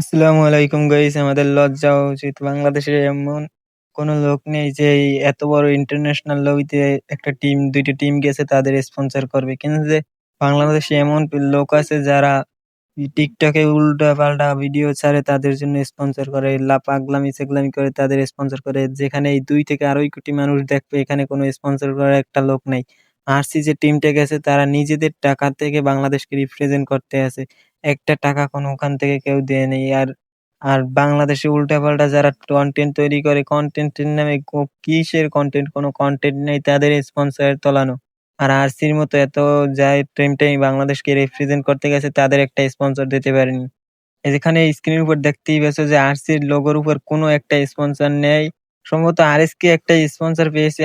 আসসালামু আলাইকুম গাইস আমাদের লজ্জা উচিত। বাংলাদেশের এমন কোনো লোক নেই যে এই এত বড় ইন্টারন্যাশনাল লবিতে একটা টিম দুইটা টিম গেছে, তাদের স্পন্সর করবে। কিন্তু যে বাংলাদেশে এমন লোক আছে যারা টিকটকে উল্টা পাল্টা ভিডিও ছাড়ে, তাদের জন্য স্পন্সর করে পাগলামি সেগলামি করে, তাদের স্পন্সর করে। যেখানে এই দুই থেকে আড়াই কোটি মানুষ দেখবে, এখানে কোনো স্পন্সর করার একটা লোক নাই। আরসি যে টিমটা গেছে, তারা নিজেদের টাকা থেকে বাংলাদেশকে রিপ্রেজেন্ট করতে আছে। একটা টাকা কোনো ওখান থেকে কেউ দেয় নেই। আর আর বাংলাদেশে উল্টাপাল্টা যারা কন্টেন্ট তৈরি করে কন্টেন্টের নামে কো- কিসের কন্টেন্ট কোনো কন্টেন্ট নেই, তাদের স্পন্সর তলানো। আর আরসির মতো এত যায় টিমটাই বাংলাদেশকে রিপ্রেজেন্ট করতে গেছে, তাদের একটা স্পন্সর দিতে পারেনি। যেখানে স্ক্রিনের উপর দেখতেই পেয়েছ যে আরসির লোগোর উপর কোনো একটা স্পন্সর নেই। সম্ভবত আরএসকে একটা স্পন্সর পেয়েছে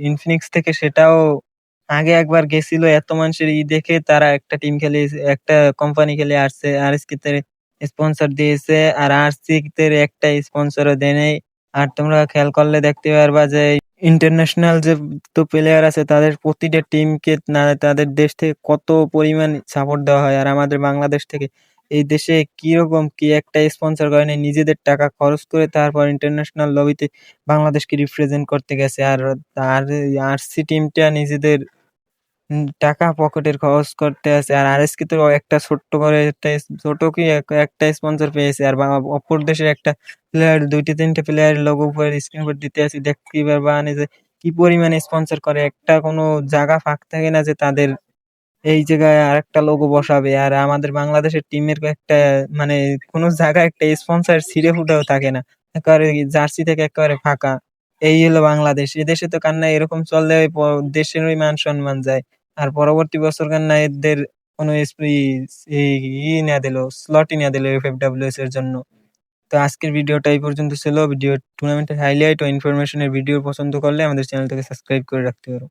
ইনফিনিক্স থেকে সেটাও আগে একবার গেছিল এত মানুষের ই দেখে তারা একটা টিম খেলে, একটা কোম্পানি খেলে আসছে। আরএসকে তে স্পন্সর দিয়েছে। আর আরসি তে একটা স্পন্সরও দেয় আর তোমরা খেয়াল করলে দেখতে পারবা যে ইন্টারন্যাশনাল যে তো প্লেয়ার আছে, তাদের প্রতিটা টিমকে না, তাদের দেশ থেকে কত পরিমাণ সাপোর্ট দেওয়া হয়। আর আমাদের বাংলাদেশ থেকে এই দেশে কীরকম কি একটা স্পন্সর করে নাই নিজেদের টাকা খরচ করে তারপর ইন্টারন্যাশনাল লবিতে বাংলাদেশকে রিপ্রেজেন্ট করতে গেছে। আর আর সি টিমটা নিজেদের টাকা পকেটের খরচ করতে আছে আর আরএসকে তো একটা ছোট্ট করে একটা ছোট কি এক- একটা স্পন্সর পেয়েছে। আর অপর দেশের একটা প্লেয়ার দুইটা, তিনটে প্লেয়ার লোগো উপরে স্ক্রিন উপর দিতে আছে দেখতে পারবা মানে যে, কি পরিমাণে স্পন্সর করে। একটা কোনো জায়গা ফাঁক থাকে না যে তাদের এই জায়গায় আরেকটা লোগো বসাবে। আর আমাদের বাংলাদেশের টিমের একটা মানে কোনো জায়গায় একটা স্পন্সর ছিঁড়ে ফুটেও থাকে না। একেবারে জার্সি থেকে একেবারে ফাঁকা। এই হলো বাংলাদেশ। এদেশে তো কান্না এরকম চললে দেশেরই মান সম্মান যায়। আর পরবর্তী বছর কান্না কোনো ই- না দিল স্লটই না দিল এফএফডব্লিউএস এর জন্য। তো আজকের ভিডিওটা এই পর্যন্ত ছিল। ভিডিও টুর্নামেন্টের হাইলাইট ও ইনফরমেশনের ভিডিও পছন্দ করলে আমাদের চ্যানেলটাকে সাবস্ক্রাইব করে রাখতে পারো।